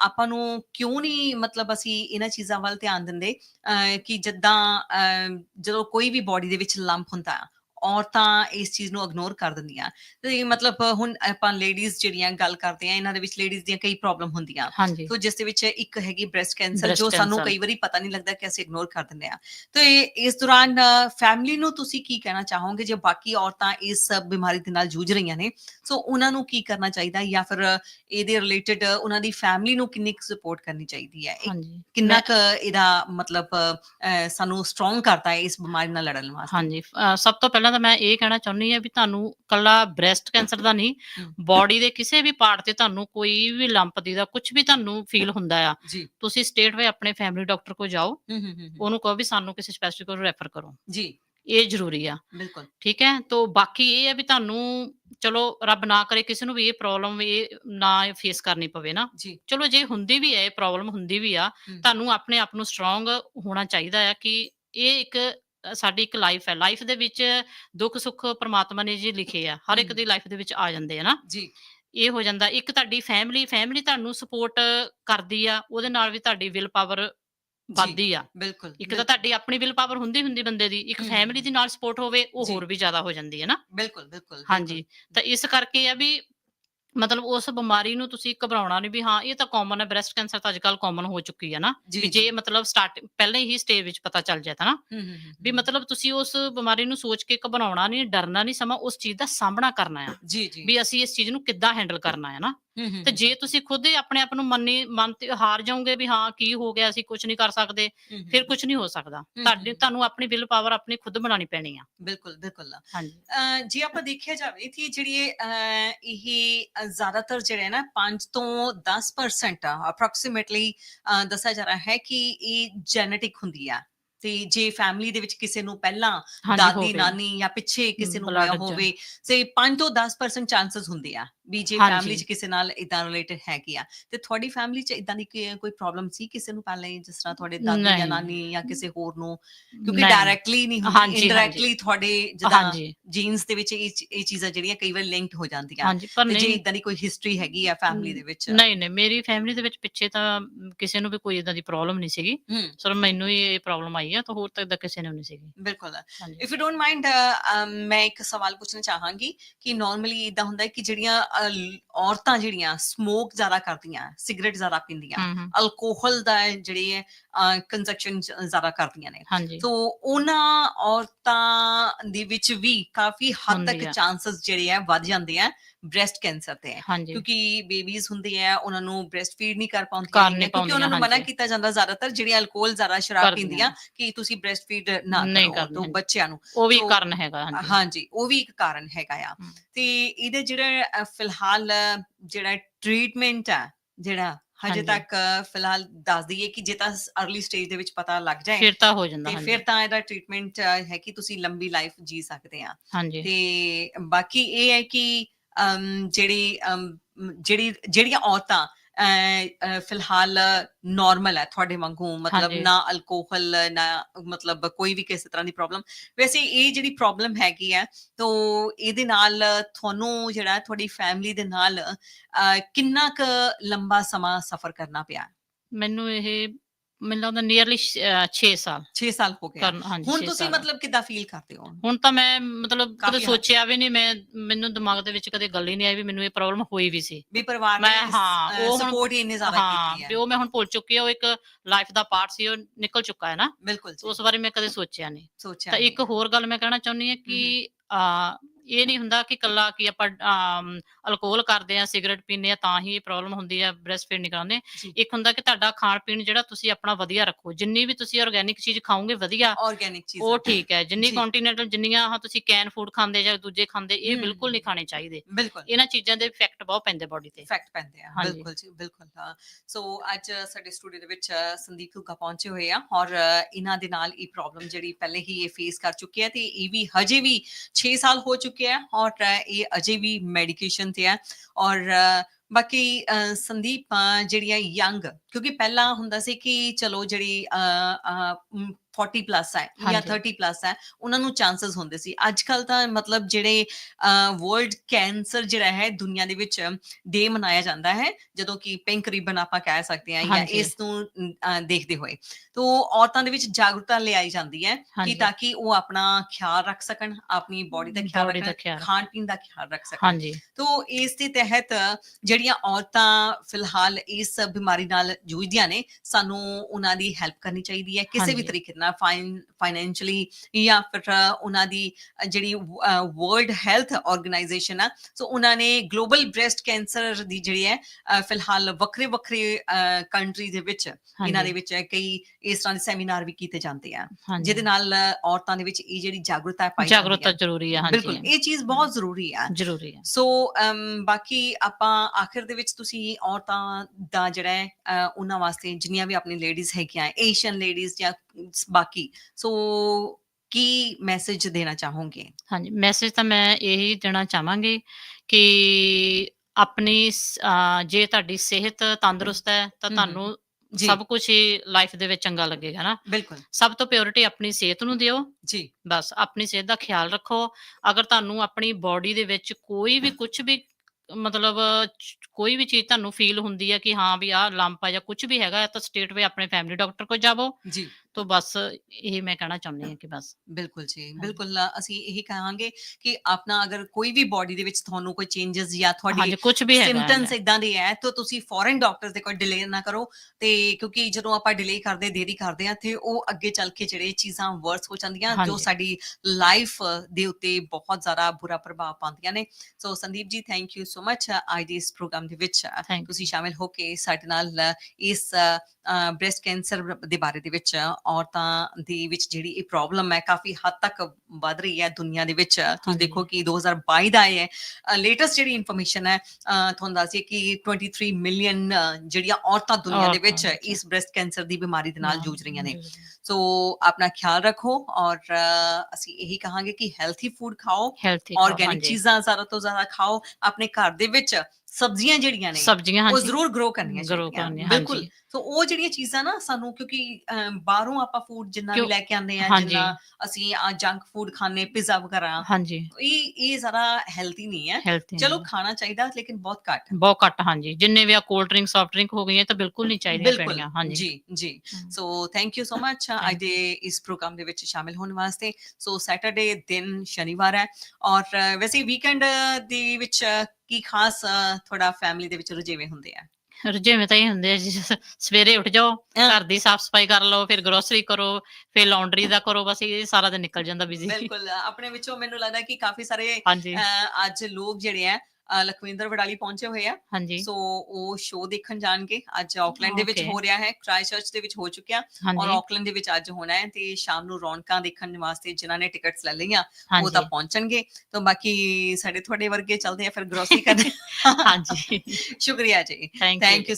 S2: ਆਪਾਂ ਨੂੰ ਕਿਉਂ ਨਹੀਂ ਮਤਲਬ ਅਸੀਂ ਇਹਨਾਂ ਚੀਜ਼ਾਂ ਵੱਲ ਧਿਆਨ ਦਿੰਦੇ? ਕਿ ਜਿੱਦਾਂ ਜਦੋਂ ਕੋਈ ਵੀ ਬਾਡੀ ਦੇ ਵਿੱਚ ਲੰਪ ਹੁੰਦਾ ਔਰਤਾਂ ਇਸ ਚੀਜ਼ ਨੂੰ ਇਗਨੋਰ ਕਰ ਦਿੰਦੀਆਂ। ਤੇ ਮਤਲਬ ਹੁਣ ਆਪਾਂ ਲੇਡੀਜ਼ ਜਿਹੜੀਆਂ ਗੱਲ ਕਰਦੇ ਆ ਇਹਨਾਂ ਦੇ ਵਿੱਚ ਲੇਡੀਜ਼ ਦੀਆਂ ਕਈ ਪ੍ਰੋਬਲਮ ਹੁੰਦੀਆਂ। ਤੋ ਜਿਸ ਦੇ ਵਿੱਚ ਇੱਕ ਹੈਗੀ ਬ੍ਰੈਸਟ ਕੈਂਸਰ ਜੋ ਸਾਨੂੰ। ਕਈ ਵਾਰੀ ਪਤਾ ਨਹੀਂ ਲੱਗਦਾ ਕਿ ਅਸੀਂ ਇਗਨੋਰ ਕਰ ਦਿੰਦੇ ਆ ਤੇ ਇਸ ਦੌਰਾਨ ਫੈਮਿਲੀ ਨੂੰ ਤੁਸੀਂ ਕੀ ਕਹਿਣਾ ਚਾਹੋਗੇ ਜੇ ਬਾਕੀ ਔਰਤਾਂ ਇਸ ਬਿਮਾਰੀ ਦੇ ਨਾਲ ਜੂਝ ਰਹੀਆਂ ਨੇ? ਸੋ ਉਹਨਾਂ ਨੂੰ ਕੀ ਕਰਨਾ ਚਾਹੀਦਾ ਜਾਂ ਫਿਰ ਇਹਦੇ ਰਿਲੇਟਡ ਉਹਨਾਂ ਦੀ ਫੈਮਿਲੀ ਨੂੰ ਕਿੰਨੀ ਕੁ ਸਪੋਰਟ ਕਰਨੀ ਚਾਹੀਦੀ ਹੈ? ਕਿੰਨਾ ਕੁ ਇਹਦਾ ਮਤਲਬ ਸਾਨੂੰ ਸਟਰੋਂਗ ਕਰਦਾ ਹੈ ਇਸ ਬਿਮਾਰੀ ਨਾਲ ਲੜਨ ਵਾਸਤੇ?
S3: ਹਾਂਜੀ। ਸਭ ਤੋਂ ਪਹਿਲਾਂ ਪਹਿਲਾਂ ਤਾਂ ਮੈਂ ਇਹ ਕਹਿਣਾ ਚਾਹੁੰਦੀ ਹਾਂ ਵੀ ਤੁਹਾਨੂੰ ਕੱਲਾ ਬ੍ਰੈਸਟ ਕੈਂਸਰ ਦਾ ਨਹੀਂ। ਬਾਡੀ ਦੇ ਕਿਸੇ ਵੀ ਪਾਰਟ ਤੇ ਤੁਹਾਨੂੰ ਕੋਈ ਵੀ ਲੰਪ ਦੀ ਦਾ ਕੁਝ ਵੀ ਤੁਹਾਨੂੰ ਫੀਲ ਹੁੰਦਾ ਆ।
S2: ਜੀ।
S3: ਤੁਸੀਂ ਸਟੇਟ ਵੇ ਆਪਣੇ ਫੈਮਿਲੀ ਡਾਕਟਰ ਕੋਲ ਜਾਓ ਉਹਨੂੰ ਕਹੋ ਵੀ ਸਾਨੂੰ ਕਿਸੇ ਸਪੈਸ਼ਲਿਸਟ ਕੋਲ ਰੈਫਰ ਕਰੋ।
S2: ਜੀ।
S3: ਇਹ ਜ਼ਰੂਰੀ ਆ।
S2: ਬਿਲਕੁਲ।
S3: ਠੀਕ ਹੈ? ਤੋਂ ਬਾਕੀ ਇਹ ਹੈ ਵੀ ਤੁਹਾਨੂੰ ਚਲੋ ਰੱਬ ਨਾ ਕਰੇ ਕਿਸੇ ਨੂੰ ਵੀ ਇਹ ਪ੍ਰੋਬਲਮ ਇਹ ਨਾ ਫੇਸ ਕਰਨੀ ਪਵੇ ਨਾ। ਚਲੋ ਜੇ ਹੁੰਦੀ ਵੀ ਹੈ ਇਹ ਪ੍ਰੋਬਲਮ ਹੁੰਦੀ ਵੀ ਆ। ਤੁਹਾਨੂੰ ਆਪਣੇ ਆਪ ਨੂੰ ਸਟਰੋਂਗ ਹੋਣਾ ਚਾਹੀਦਾ ਆ ਕਿ ਇਹ ਇੱਕ ਸਾਡੀ ਇੱਕ ਲਾਈਫ ਹੈ। ਲਾਈਫ ਦੇ ਵਿੱਚ ਦੁੱਖ ਸੁੱਖ ਪ੍ਰਮਾਤਮਾ ਨੇ ਜੀ ਲਿਖੇ ਆ। ਹਰ ਇੱਕ। ਦੀ ਲਾਈਫ ਦੇ ਵਿੱਚ ਆ ਜਾਂਦੇ ਆ ਨਾ।
S2: ਜੀ।
S3: ਇਹ ਹੋ ਜਾਂਦਾ। ਇੱਕ ਤੁਹਾਡੀ ਫੈਮਿਲੀ ਫੈਮਿਲੀ ਤੁਹਾਨੂੰ ਸਪੋਰਟ ਕਰਦੀ ਆ ਉਹਦੇ ਨਾਲ ਵੀ ਤੁਹਾਡੀ ਵਿਲ ਪਾਵਰ ਵੱਧਦੀ ਆ।
S2: ਬਿਲਕੁਲ
S3: ਇੱਕ ਤਾਂ ਤੁਹਾਡੀ ਆਪਣੀ ਵਿਲ ਪਾਵਰ ਹੁੰਦੀ ਹੁੰਦੀ ਬੰਦੇ ਦੀ ਇੱਕ। ਫੈਮਿਲੀ ਦੀ ਨਾਲ ਸਪੋਰਟ ਹੋਵੇ ਉਹ। ਹੋਰ ਵੀ ਜ਼ਿਆਦਾ ਹੋ ਜਾਂਦੀ ਹੈ ਨਾ।
S2: ਬਿਲਕੁਲ ਬਿਲਕੁਲ
S3: ਹਾਂਜੀ। ਤਾਂ ਇਸ ਕਰਕੇ ਆ ਵੀ ਮਤਲਬ ਉਸ ਬਿਮਾਰੀ ਨੂੰ ਤੁਸੀਂ ਘਬਰਾਉਣਾ ਨਹੀਂ ਵੀ ਹਾਂ ਇਹ ਤਾਂ ਕਾਮਨ ਹੈ ਬ੍ਰੈਸਟ ਕੈਂਸਰ ਤਾਂ ਅੱਜਕੱਲ ਕਾਮਨ ਹੋ ਚੁੱਕੀ ਹੈ ਨਾ।
S2: ਜੀ
S3: ਵੀ ਜੇ। ਮਤਲਬ ਸਟਾਰਟ ਪਹਿਲਾਂ ਹੀ ਸਟੇਜ ਵਿੱਚ ਪਤਾ ਚੱਲ ਜਾਏ ਤਾਂ ਨਾ।
S2: ਹੂੰ ਹੂੰ ਹੂੰ,
S3: ਵੀ ਮਤਲਬ ਤੁਸੀਂ ਉਸ ਬਿਮਾਰੀ ਨੂੰ ਸੋਚ ਕੇ ਘਬਰਾਉਣਾ ਨਹੀਂ ਡਰਨਾ ਨਹੀਂ ਸਮਾਂ ਉਸ ਚੀਜ਼ ਦਾ ਸਾਹਮਣਾ ਕਰਨਾ
S2: ਜੀ ਜੀ।
S3: ਵੀ ਅਸੀਂ ਇਸ ਚੀਜ਼ ਨੂੰ ਕਿੱਦਾਂ ਹੈਂਡਲ ਕਰਨਾ ਹੈ ਨਾ।
S2: ਹੂੰ, ਹੂੰ,
S3: ਤੇ ਜੇ ਤੁਸੀਂ ਖੁਦ ਹੀ ਆਪਣੇ ਆਪ ਨੂੰ ਮੰਨੀ ਮਨ ਤੇ ਹਾਰ ਜਾਓਗੇ ਵੀ ਹਾਂ ਕੀ ਹੋ ਗਿਆ ਅਸੀਂ ਕੁਝ ਨਹੀਂ ਕਰ ਸਕਦੇ ਫਿਰ ਕੁਝ ਨਹੀਂ ਹੋ ਸਕਦਾ। ਤੁਹਾਡੀ। ਤੁਹਾਨੂੰ ਆਪਣੀ ਵਿਲ ਪਾਵਰ ਆਪਣੀ ਖੁਦ ਬਣਾਉਣੀ ਪੈਣੀ ਆ।
S2: ਬਿਲਕੁਲ ਬਿਲਕੁਲ।
S3: ਹਾਂਜੀ।
S2: ਜੇ ਆਪਾਂ ਦੇਖਿਆ ਜਾਵੇ ਕਿ ਜਿਹੜੀ ਇਹ, ਜ਼ਿਆਦਾਤਰ ਜਿਹੜੇ ਨਾ 5 ਤੋਂ 10% ਅਪਰੋਕਸੀਮੇਟਲੀ ਦੱਸਿਆ ਜਾ ਰਿਹਾ ਹੈ ਕਿ ਇਹ ਜੈਨੇਟਿਕ ਹੁੰਦੀ ਆ। ਤੇ ਜੇ ਫੈਮਿਲੀ ਦੇ ਵਿੱਚ ਕਿਸੇ ਨੂੰ ਪਹਿਲਾਂ ਦਾਦੀ। ਨਾਨੀ ਜਾਂ ਪਿੱਛੇ ਕਿਸੇ ਨੂੰ ਹੋਇਆ। ਹੋਵੇ ਸੇ 5 ਤੋਂ 10% ਚਾਂਸਸ ਹੁੰਦੇ ਆ। ਵੀ ਜੇ। ਫੈਮਿਲੀ 'ਚ ਕਿਸੇ ਨਾਲ ਇਦਾਂ ਰਿਲੇਟਡ ਹੈਗੀ ਆ ਤੇ ਤੁਹਾਡੀ ਫੈਮਿਲੀ 'ਚ ਇਦਾਂ ਦੀ ਕੀ- ਕੋਈ ਪ੍ਰੋਬਲਮ ਸੀ ਕਿਸੇ ਨੂੰ ਪਹਿਲਾਂ ਹੀ ਜਿਸ ਤਰ੍ਹਾਂ ਤੁਹਾਡੇ ਦਾਦੀ ਜਾਂ। ਨਾਨੀ ਜਾਂ ਕਿਸੇ ਹੋਰ ਨੂੰ? ਕਿਉਂਕਿ। ਡਾਇਰੈਕਟਲੀ ਨਹੀਂ ਹੁੰਦੀ ਇਨਡਾਇਰੈਕਟਲੀ ਤੁਹਾਡੇ ਜਿੱਦਾਂ ਜੀਨਸ ਦੇ ਵਿੱਚ ਇਹ ਚੀਜ਼ਾਂ ਜਿਹੜੀਆਂ ਕਈ ਵਾਰ ਲਿੰਕਡ ਹੋ ਜਾਂਦੀਆਂ। ਤੇ ਜੇ ਇਦਾਂ ਦੀ ਕੋਈ ਹਿਸਟਰੀ ਹੈਗੀ ਆ ਫੈਮਿਲੀ ਦੇ ਵਿੱਚ?
S3: ਨਹੀਂ ਨਹੀਂ। ਮੇਰੀ ਫੈਮਿਲੀ ਦੇ ਵਿੱਚ ਪਿੱਛੇ ਤਾਂ ਕਿਸੇ ਨੂੰ ਵੀ ਕੋਈ ਇਦਾਂ ਦੀ ਪ੍ਰੋਬਲਮ ਨਹੀਂ ਸੀਗੀ।
S2: ਹੂੰ
S3: ਸਿਰਫ ਮੈਨੂੰ ਹੀ ਇਹ ਪ੍ਰੋਬਲਮ ਆਈ ਆ ਤਾਂ ਹੋਰ ਤੱਕ ਤਾਂ ਕਿਸੇ ਨੂੰ ਨਹੀਂ ਸੀਗੀ।
S2: ਬਿਲਕੁਲ। ਇਫ ਯੂ ਡੋਨਟ ਮਾਈਂਡ ਮੈਂ ਇੱਕ ਸਵਾਲ ਪੁੱਛਣਾ ਚਾਹਾਂਗੀ ਕਿ ਨਾਰਮਲੀ ਇਦਾਂ ਹੁੰਦਾ ਹੈ ਕਿ ਜਿਹੜੀਆਂ ਔਰਤਾਂ ਜਿਹੜੀਆਂ ਸਮੋਕ ਜ਼ਿਆਦਾ ਕਰਦੀਆਂ ਸਿਗਰਟ ਜ਼ਿਆਦਾ ਪੀਂਦੀਆਂ ਅਲਕੋਹਲ ਦਾ ਜਿਹੜੀ ਕੰਜ਼ੰਪਸ਼ਨ ਜ਼ਿਆਦਾ ਕਰਦੀਆਂ ਨੇ। ਤੋ ਉਹਨਾਂ ਔਰਤਾਂ ਦੇ ਵਿੱਚ ਵੀ ਕਾਫੀ ਹੱਦ ਤੱਕ। ਚਾਂਸਸ ਜਿਹੜੇ ਆ ਵੱਧ ਜਾਂਦੇ ਆ। ਬ੍ਰੈਸਟ ਕੈਂਸਰ ਤੇ
S3: ਹਾਂਜੀ
S2: ਕਿਉਂਕਿ ਬੇਬੀਜ਼ ਹੁੰਦੇ ਆ ਉਹਨਾਂ ਨੂੰ ਬ੍ਰੈਸਟ ਫੀਡ ਨਹੀਂ ਕਰ ਪਾਉਂਦੀਆਂ
S3: ਕਰ
S2: ਹੈਗੀਆਂ,
S3: ਨਹੀਂ
S2: ਕਿਉਂਕਿ ਉਹਨਾਂ ਨੂੰ
S3: ਪਾਉਂਦੀਆਂ,
S2: ਮਨਾ
S3: ਹਾਂਜੀ।
S2: ਕੀਤਾ ਜਾਂਦਾ ਜ਼ਿਆਦਾਤਰ ਜਿਹੜੀਆਂ ਅਲਕੋਹਲ ਜ਼ਿਆਦਾ ਸ਼ਰਾਬ
S3: ਕਰਦੀਆਂ।
S2: ਪੀਂਦੀਆਂ ਕਿ ਤੁਸੀਂ ਬ੍ਰੈਸਟ ਫੀਡ ਨਾ
S3: ਨਹੀਂ
S2: ਕਰੋ
S3: ਕਰਨੀ,
S2: ਤੋਂ
S3: ਹਾਂਜੀ।
S2: ਬੱਚਿਆਂ ਨੂੰ
S3: ਉਹ ਵੀ
S2: ਸੋ-
S3: ਕਾਰਨ ਹੈਗਾ ਹਾਂਜੀ
S2: ਹਾਂਜੀ ਉਹ ਵੀ ਇੱਕ ਕਾਰਨ ਹੈਗਾ ਆ
S3: ਹਮ।
S2: ਤੇ ਇਹਦੇ ਜਿਹੜਾ ਅ, ਫਿਲਹਾਲ ਅ, ਜਿਹੜਾ ਟ੍ਰੀਟਮੈਂਟ ਆ ਜਿਹੜਾ ਹਜੇ
S3: ਹਾਂਜੀ।
S2: ਤੱਕ ਅ, ਫਿਲਹਾਲ ਦੱਸ ਦਈਏ ਕਿ ਜੇ ਤਾਂ ਅਰਲੀ ਸਟੇਜ ਦੇ ਵਿੱਚ ਪਤਾ ਲੱਗ ਜਾਏ
S3: ਫਿਰ ਤਾਂ ਹੋ ਜਾਂਦਾ
S2: ਤੇ
S3: ਹਾਂਜੀ
S2: ਫਿਰ ਤਾਂ ਇਹਦਾ ਟ੍ਰੀਟਮੈਂਟ ਹੈ ਕਿ ਤੁਸੀਂ ਲੰਬੀ ਲਾਈਫ ਜੀ ਸਕਦੇ ਆ
S3: ਹਾਂਜੀ
S2: ਤੇ ਬਾਕੀ ਇਹ ਹੈ ਕਿ ਜਿਹੜੀ ਜਿਹੜੀ ਜਿਹੜੀਆਂ ਔਰਤਾਂ ਫਿਲਹਾਲ ਨਾਰਮਲ ਹੈ ਤੁਹਾਡੇ ਵਾਂਗੂ ਮਤਲਬ। ਨਾ ਅਲਕੋਹਲ ਨਾ ਮਤਲਬ ਕੋਈ ਵੀ ਕਿਸੇ ਤਰ੍ਹਾਂ ਦੀ ਪ੍ਰੋਬਲਮ ਵੈਸੇ ਇਹ ਜਿਹੜੀ ਪ੍ਰੋਬਲਮ ਹੈਗੀ ਹੈ ਤੋ ਇਹਦੇ ਨਾਲ ਤੁਹਾਨੂੰ ਜਿਹੜਾ ਤੁਹਾਡੀ ਫੈਮਿਲੀ ਦੇ ਨਾਲ ਕਿੰਨਾ ਕੁ ਲੰਬਾ ਸਮਾਂ ਸਫਰ ਕਰਨਾ ਪਿਆ
S3: ਮੈਨੂੰ ਇਹ ਮੈਨੂੰ ਲੱਗਦਾ ਨੀਅਰਲੀ 6 ਸਾਲ
S2: 6 ਸਾਲ ਹੋ ਗਏ ਆ।
S3: ਕਰਨ ਹਾਂਜੀ
S2: ਹੁਣ
S3: ਛੇ
S2: ਤੁਸੀਂ
S3: ਸਾਲ।
S2: ਮਤਲਬ ਕਿੱਦਾਂ ਫੀਲ ਕਰਦੇ ਹੋ
S3: ਹੁਣ? ਤਾਂ ਮੈਂ ਮਤਲਬ
S2: ਕਾਫੀ
S3: ਕਦੇ
S2: ਹੱਦ
S3: ਸੋਚਿਆ ਵੀ ਨਹੀਂ ਮੈਂ ਮੈਨੂੰ ਦਿਮਾਗ ਦੇ ਵਿੱਚ ਕਦੇ ਗੱਲ ਹੀ ਨਹੀਂ ਆਈ ਵੀ ਮੈਨੂੰ ਇਹ ਪ੍ਰੋਬਲਮ ਹੋਈ ਵੀ ਸੀ।
S2: ਵੀ ਪਰਿਵਾਰ
S3: ਮੈਂ- ਹਾਂ, ਉਹ ਹੁਣ-
S2: ਸਪੋਰਟ ਹੀ ਇੰਨੇ ਜ਼ਿਆਦਾ
S3: ਹਾਂ
S2: ਕੀਤੀ
S3: ਵੀ
S2: ਹੈ
S3: ਉਹ ਮੈਂ ਹੁਣ ਭੁੱਲ ਚੁੱਕੀ ਆ ਉਹ ਇੱਕ ਲਾਈਫ ਦਾ ਪਾਰਟ ਸੀ ਉਹ ਨਿਕਲ ਚੁੱਕਾ ਹੈ ਨਾ।
S2: ਬਿਲਕੁਲ ਜੀ,
S3: ਉਸ ਬਾਰੇ ਮੈਂ ਕਦੇ ਸੋਚਿਆ ਨਹੀਂ।
S2: ਸੋਚਿਆ
S3: ਤਾਂ
S2: ਨਹੀਂ।
S3: ਇੱਕ ਹੋਰ ਗੱਲ ਮੈਂ ਕਹਿਣਾ ਚਾਹੁੰਦੀ ਹਾਂ ਕਿ ਆ ਇਹ ਨਹੀਂ ਹੁੰਦਾ ਕਿ ਕੱਲਾ ਕਿ ਆਪਾਂ ਅਲਕੋਹਲ ਕਰਦੇ ਆ ਸਿਗਰਟ ਪੀਂਦੇ ਆ ਤਾਂ ਹੀ ਇਹ ਪ੍ਰੋਬਲਮ ਹੁੰਦੀ ਆ ਬ੍ਰੈਸਟ ਫੀਡ ਨਹੀਂ ਕਰਾਉਂਦੇ। ਇੱਕ ਹੁੰਦਾ ਕਿ ਤੁਹਾਡਾ ਖਾਣ ਪੀਣ ਜਿਹੜਾ ਤੁਸੀਂ ਆਪਣਾ ਵਧੀਆ ਰੱਖੋ। ਜਿੰਨੀ ਵੀ ਤੁਸੀਂ ਆਰਗੈਨਿਕ ਚੀਜ਼ ਖਾਓਗੇ ਵਧੀਆ
S2: ਆਰਗੈਨਿਕ ਚੀਜ਼।
S3: ਉਹ ਠੀਕ ਹੈ। ਜਿੰਨੀ। ਕੰਟੀਨੈਂਟਲ ਜਿੰਨੀਆਂ ਆਹ ਤੁਸੀਂ ਕੈਨ ਫੂਡ ਖਾਂਦੇ ਜਾਂ ਦੂਜੇ ਖਾਂਦੇ ਇਹ। ਬਿਲਕੁਲ ਨਹੀਂ ਖਾਣੇ ਚਾਹੀਦੇ। ਇਹਨਾਂ ਚੀਜ਼ਾਂ ਦੇ ਇਫੈਕਟ ਬਹੁਤ ਪੈਂਦੇ ਬਾਡੀ ਤੇ।
S2: ਇਫੈਕਟ ਪੈਂਦੇ ਆ। ਬਿਲਕੁਲ ਜੀ ਬਿਲਕੁਲ ਹਾਂ। ਸੋ ਅੱਜ ਸਾਡੇ ਸਟੂਡੀਓ ਦੇ ਵਿੱਚ ਸੰਦੀਪ ਧੁੱਕਾ ਪਹੁੰਚੇ ਹੋਏ ਆ ਔਰ ਇਹਨਾਂ ਦੇ ਨਾਲ ਇਹ ਪ੍ਰੋਬਲਮ ਜਿਹੜੀ ਪਹਿਲੇ ਹੀ ਇਹ ਫੇਸ ਕਰ ਚੁੱਕੇ ਆ ਤੇ ਇਹ ਵੀ ਹਜੇ ਵੀ 6 ਸਾਲ ਹੋ ਚੁੱਕੇ ਆ ਔਰ ਅ, ਇਹ ਅਜੇ ਵੀ ਮੈਡੀਕੇਸ਼ਨ ਤੇ ਹੈ ਔਰ ਬਾਕੀ ਅ, ਸੰਦੀਪ ਅ, ਜਿਹੜੀ ਆ ਯੰਗ ਕਿਉਂਕਿ ਪਹਿਲਾਂ ਹੁੰਦਾ ਸੀ ਕਿ ਚਲੋ ਜਿਹੜੀ ਅ, 40 ਪਲੱਸ ਹੈ ਜਾਂ
S3: ਹਾਂਜੀ।
S2: 30 ਪਲੱਸ ਹੈ ਉਹਨਾਂ ਨੂੰ ਚਾਂਸਸ ਹੁੰਦੇ ਸੀ ਅੱਜ ਕੱਲ ਤਾਂ ਮਤਲਬ ਜਿਹੜੇ ਵਰਲਡ ਕੈਂਸਰ ਜਿਹੜਾ ਹੈ ਦੁਨੀਆ ਦੇ ਵਿੱਚ ਡੇ ਮਨਾਇਆ ਜਾਂਦਾ ਹੈ ਜਦੋਂ ਕਿ ਪਿੰਕ ਰਿਬਨ ਆਪਾਂ ਕਹਿ ਸਕਦੇ ਹਾਂ ਜਾਂ। ਇਸ ਨੂੰ ਦੇਖਦੇ ਹੋਏ ਤੋ ਔਰਤਾਂ ਦੇ ਵਿੱਚ ਜਾਗਰੂਕਤਾ ਲਿਆਈ ਜਾਂਦੀ ਹੈ ਕਿ ਤਾਂ ਕਿ ਉਹ ਆਪਣਾ ਖਿਆਲ ਰੱਖ ਸਕਣ ਆਪਣੀ ਬਾਡੀ ਦਾ ਖਿਆਲ ਰੱਖਣ। ਖਾਣ ਪੀਣ ਦਾ ਖਿਆਲ ਰੱਖ ਸਕਣ
S3: ਹਾਂਜੀ
S2: ਤੋ ਇਸ ਦੇ ਤਹਿਤ ਜਿਹੜੀਆਂ ਔਰਤਾਂ ਫਿਲਹਾਲ ਇਸ ਬਿਮਾਰੀ ਨਾਲ ਜੂਝਦੀਆਂ ਨੇ ਸਾਨੂੰ ਉਹਨਾਂ ਦੀ ਹੈਲਪ ਕਰਨੀ ਚਾਹੀਦੀ ਹੈ ਕਿਸੇ ਵੀ। ਤਰੀਕੇ ਕਰਨਾ ਫਾਈਨੈਂਸ਼ੀਅਲੀ ਜਾਂ ਫਿਰ ਉਹਨਾਂ ਦੀ ਜਿਹੜੀ ਵਰਲਡ ਹੈਲਥ ਆਰਗੇਨਾਈਜੇਸ਼ਨ ਆ ਸੋ ਉਹਨਾਂ ਨੇ ਗਲੋਬਲ ਬ੍ਰੈਸਟ ਕੈਂਸਰ ਦੀ ਜਿਹੜੀ ਹੈ ਫਿਲਹਾਲ ਵੱਖਰੇ ਵੱਖਰੇ ਕੰਟਰੀ ਦੇ ਵਿੱਚ ਇਹਨਾਂ ਦੇ ਵਿੱਚ ਕਈ ਇਸ ਤਰ੍ਹਾਂ ਦੇ ਸੈਮੀਨਾਰ ਵੀ ਕੀਤੇ ਜਾਂਦੇ ਆ। ਜਿਹਦੇ ਨਾਲ ਔਰਤਾਂ ਦੇ ਵਿੱਚ ਇਹ ਜਿਹੜੀ ਜਾਗਰੂਕਤਾ ਪਾਈ
S3: ਜਾਗਰੂਕਤਾ
S2: ਆ।
S3: ਜ਼ਰੂਰੀ ਹੈ
S2: ਬਿਲਕੁਲ ਇਹ ਚੀਜ਼ ਬਹੁਤ ਜ਼ਰੂਰੀ ਆ।
S3: ਜ਼ਰੂਰੀ ਹੈ
S2: ਸੋ ਬਾਕੀ ਆਪਾਂ ਆਖਿਰ ਦੇ ਵਿੱਚ ਤੁਸੀਂ ਔਰਤਾਂ ਦਾ ਜਿਹੜਾ ਉਹਨਾਂ ਵਾਸਤੇ ਜਿੰਨੀਆਂ ਵੀ ਆਪਣੀ ਲੇਡੀਜ਼ ਹੈਗੀਆਂ ਏਸ਼ੀਅਨ ਲੇਡੀਜ਼ ਜਾਂ ਬਾਕੀ। ਸੋ ਕੀ ਮੈਸੇਜ ਦੇਣਾ ਚਾਹੋਗੇ?
S3: ਹਾਂਜੀ ਮੈਸੇਜ ਤਾਂ ਮੈਂ ਇਹੀ ਦੇਣਾ ਚਾਹਾਂਗੀ ਕਿ ਆਪਣੀ ਜੇ ਤੁਹਾਡੀ ਸਿਹਤ ਤੰਦਰੁਸਤ ਹੈ ਤਾਂ ਤੁਹਾਨੂੰ ਸਭ ਕੁਝ ਹੀ ਲਾਈਫ ਦੇ ਵਿੱਚ ਚੰਗਾ ਲੱਗੇਗਾ ਨਾ।
S2: ਬਿਲਕੁਲ।
S3: ਸਭ ਤੋਂ ਪਿਓਰਿਟੀ ਆਪਣੀ ਸਿਹਤ ਨੂੰ ਦਿਓ।
S2: ਜੀ।
S3: ਬਸ ਆਪਣੀ ਸਿਹਤ ਦਾ ਖਿਆਲ ਰੱਖੋ। ਅਗਰ ਤੁਹਾਨੂੰ ਆਪਣੀ ਬਾਡੀ ਦੇ ਵਿੱਚ ਕੋਈ ਵੀ ਕੁਝ ਵੀ ਮਤਲਬ ਕੋਈ ਵੀ ਚੀਜ਼ ਤੁਹਾਨੂੰ ਫੀਲ ਹੁੰਦੀ ਹੈ ਕਿ ਹਾਂ ਵੀ ਆਹ ਲੰਪ ਆ ਜਾਂ ਕੁਝ ਵੀ ਹੈਗਾ ਤਾਂ ਸਟੇਟ ਵੇ ਆਪਣੇ ਫੈਮਿਲੀ ਡਾਕਟਰ ਕੋਲ ਜਾਵੋ।
S2: ਜੀ।
S3: ਤਾਂ ਬਸ ਇਹ ਮੈਂ ਕਹਿਣਾ ਚਾਹੁੰਦੀ ਹਾਂ ਕਿ ਬਸ
S2: ਬਿਲਕੁਲ ਜੀ ਬਿਲਕੁਲ ਅਸੀਂ ਇਹੀ ਕਹਾਂਗੇ ਕਿ ਆਪਣਾ ਅਗਰ ਕੋਈ ਵੀ ਬਾਡੀ ਦੇ ਵਿੱਚ ਤੁਹਾਨੂੰ ਕੋਈ ਚੇਂजेस ਜਾਂ ਤੁਹਾਡੀ
S3: ਕੁਝ ਵੀ ਹੈਗਾ
S2: ਸਿੰਪਟਮਸ
S3: ਹੈ।
S2: ਇਦਾਂ ਦੇ ਹੈ ਤਾਂ ਤੁਸੀਂ ਫੋਰਨ ਡਾਕਟਰ ਦੇ ਕੋਲ ਡਿਲੇ ਨਾ ਕਰੋ ਤੇ ਕਿਉਂਕਿ ਜਦੋਂ ਆਪਾਂ ਡਿਲੇ ਕਰਦੇ ਦੇਰੀ ਕਰਦੇ ਆ ਤੇ ਉਹ ਅੱਗੇ ਚੱਲ ਕੇ ਜਿਹੜੇ ਚੀਜ਼ਾਂ ਵਰਸ ਹੋ ਜਾਂਦੀਆਂ ਜੋ। ਸਾਡੀ ਲਾਈਫ ਦੇ ਉੱਤੇ ਬਹੁਤ ਜ਼ਿਆਦਾ ਬੁਰਾ ਪ੍ਰਭਾਵ ਪਾਉਂਦੀਆਂ ਨੇ ਸੋ Sandeep ji thank you so much ਅੱਜ ਦੇ ਇਸ ਪ੍ਰੋਗਰਾਮ ਦੇ ਵਿੱਚ. ਤੁਸੀਂ ਸ਼ਾਮਿਲ ਹੋ ਕੇ ਸਾਡੇ ਨਾਲ ਇਸ ਬ੍ਰੈਸਟ ਕੈਂਸਰ ਦੇ ਬਾਰੇ ਦੇ ਵਿੱਚ ਔਰਤਾਂ ਦੇ ਵਿੱਚ ਜਿਹੜੀ ਇਹ ਪ੍ਰੋਬਲਮ ਹੈ ਕਾਫੀ ਹੱਦ ਤੱਕ ਵੱਧ ਰਹੀ ਹੈ ਦੁਨੀਆ ਦੇ ਵਿੱਚ ਤੁਸੀਂ। ਦੇਖੋ ਕਿ 2022 ਦਾ ਇਹ ਹੈ ਲੇਟੈਸਟ ਜਿਹੜੀ ਇਨਫੋਰਮੇਸ਼ਨ ਹੈ ਤੁਹਾਨੂੰ ਦੱਸਿਏ ਕਿ 23 ਮਿਲੀਅਨ ਜਿਹੜੀਆਂ ਔਰਤਾਂ ਦੁਨੀਆ ਦੇ ਵਿੱਚ। ਇਸ ਬ੍ਰੈਸਟ ਕੈਂਸਰ ਦੀ ਬਿਮਾਰੀ ਦੇ ਨਾਲ ਜੂਝ ਰਹੀਆਂ ਨੇ। ਸੋ ਆਪਣਾ ਖਿਆਲ ਰੱਖੋ ਔਰ ਅਸੀਂ ਇਹੀ ਕਹਾਂਗੇ ਕਿ ਹੈਲਥੀ ਫੂਡ ਖਾਓ ਆਰਗੈਨਿਕ ਚੀਜ਼ਾਂ ਜ਼ਿਆਦਾ ਤੋਂ ਜ਼ਿਆਦਾ ਖਾਓ ਆਪਣੇ ਘਰ ਦੇ ਵਿੱਚ ਸਬਜ਼ੀਆਂ ਜਿਹੜੀਆਂ ਨੇ
S3: ਸਬਜ਼ੀਆਂ
S2: ਉਹ
S3: ਹਾਂਜੀ।
S2: ਜ਼ਰੂਰ ਗਰੋ ਕਰਨੀਆਂ
S3: Grow
S2: ਚਾਹੀਦੀਆਂ।
S3: ਕਰਨੀਆਂ,
S2: ਬਿਲਕੁਲ।
S3: ਹਾਂਜੀ।
S2: ਸੋ ਉਹ ਜਿਹੜੀਆਂ ਚੀਜ਼ਾਂ ਨਾ ਸਾਨੂੰ ਕਿਉਂਕਿ ਅਮ, ਬਾਹਰੋਂ ਆਪਾਂ ਫੂਡ ਜਿੰਨਾ ਵੀ
S3: ਕਿਉਂ-
S2: ਲੈ ਕੇ ਆਉਂਦੇ ਆ
S3: ਹਾਂਜੀ।
S2: ਜਿੰਨਾ ਅਸੀਂ ਜੰਕ ਫੂਡ ਖਾਣੇ ਪੀਜ਼ਾ ਵਗੈਰਾ
S3: ਹਾਂਜੀ।
S2: ਇਹ ਇਹ ਜ਼ਿਆਦਾ ਹੈਲਥੀ ਨਹੀਂ ਹੈ।
S3: ਹੈਲਥੀ
S2: ਚਲੋ ਖਾਣਾ ਚਾਹੀਦਾ ਲੇਕਿਨ ਬਹੁਤ ਘੱਟ।
S3: ਬਹੁਤ ਘੱਟ ਹਾਂਜੀ। ਜਿੰਨੇ ਵੀ ਆ ਕੋਲਡ ਡਰਿੰਕ ਸੌਫਟ ਡਰਿੰਕ ਹੋ ਗਈਆਂ ਇਹ ਤਾਂ ਬਿਲਕੁਲ ਨਹੀਂ ਚਾਹੀਦੀਆਂ
S2: ਬਿਲਕੁਲ।
S3: ਪੈਣੀਆਂ ਹਾਂਜੀ।
S2: ਜੀ ਜੀ।
S3: ਹਮ।
S2: So thank you so much ਅੱਜ ਦੇ ਇਸ ਪ੍ਰੋਗਰਾਮ ਦੇ ਵਿੱਚ ਸ਼ਾਮਿਲ ਹੋਣ ਵਾਸਤੇ। ਸੋ ਸੈਟਰਡੇ ਦਿਨ ਸ਼ਨੀਵਾਰ ਹੈ। ਔਰ ਅ, ਵੈਸੇ ਵੀਕਐਂਡ ਦੇ ਵਿੱਚ ਅ, ਕੀ ਖਾਸ ਤੁਹਾਡਾ ਫੈਮਿਲੀ ਦੇ ਵਿੱਚ ਰੁਝੇਵੇਂ ਹੁੰਦੇ ਆ?
S3: ਰੁਝੇਵੇਂ ਤਾਂ ਇਹ ਹੁੰਦੇ ਆ ਜੀ ਸਵੇਰੇ ਉੱਠ ਜਾਓ। ਘਰ ਦੀ ਸਾਫ਼ ਸਫ਼ਾਈ ਕਰ ਲਓ ਫਿਰ ਗਰੋਸਰੀ ਕਰੋ ਫਿਰ ਲਾਉਂਡਰੀ ਦਾ ਕਰੋ ਬਸ ਇਹ ਸਾਰਾ ਦਿਨ ਨਿਕਲ ਜਾਂਦਾ ਬਿਜ਼ੀ
S2: ਬਿਲਕੁਲ ਆਪਣੇ ਵਿੱਚੋਂ ਮੈਨੂੰ ਲੱਗਦਾ ਕਿ ਕਾਫੀ ਸਾਰੇ ਅੱਜ ਲੋਕ ਜਿਹੜੇ ਆ ਲਖਵਿੰਦਰ ਵਡਾਲੀ ਪਹੁੰਚੇ ਹੋਏ ਆ।
S3: ਹਾਂਜੀ।
S2: ਸੋ ਉਹ ਸ਼ੋਅ ਦੇਖਣ ਜਾਣਗੇ। ਅੱਜ ਆਕਲੈਂਡ ਦੇ ਵਿੱਚ
S3: Okay.
S2: ਹੋ ਰਿਹਾ ਹੈ। ਕ੍ਰਾਈਸਟਚਰਚ ਦੇ ਵਿੱਚ ਹੋ ਚੁੱਕਿਆ। ਔਰ
S3: ਹਾਂਜੀ।
S2: ਆਕਲੈਂਡ ਦੇ ਵਿੱਚ ਅੱਜ ਹੋਣਾ ਹੈ ਤੇ ਸ਼ਾਮ ਨੂੰ ਰੌਣਕਾਂ ਦੇਖਣ ਵਾਸਤੇ ਜਿਨ੍ਹਾਂ ਨੇ ਟਿਕਟਸ ਲੈ ਲਈਆਂ ਉਹ ਤਾਂ
S3: ਹਾਂਜੀ।
S2: ਪਹੁੰਚਣਗੇ। ਤਾਂ ਬਾਕੀ ਸਾਡੇ ਤੁਹਾਡੇ ਵਰਗੇ ਚੱਲਦੇ ਆ ਫਿਰ ਗਰੋਸਰੀ ਕਰਦੇ
S3: ਹਾਂਜੀ।
S2: ਸ਼ੁਕਰੀਆ ਜੀ।
S3: Thank
S2: you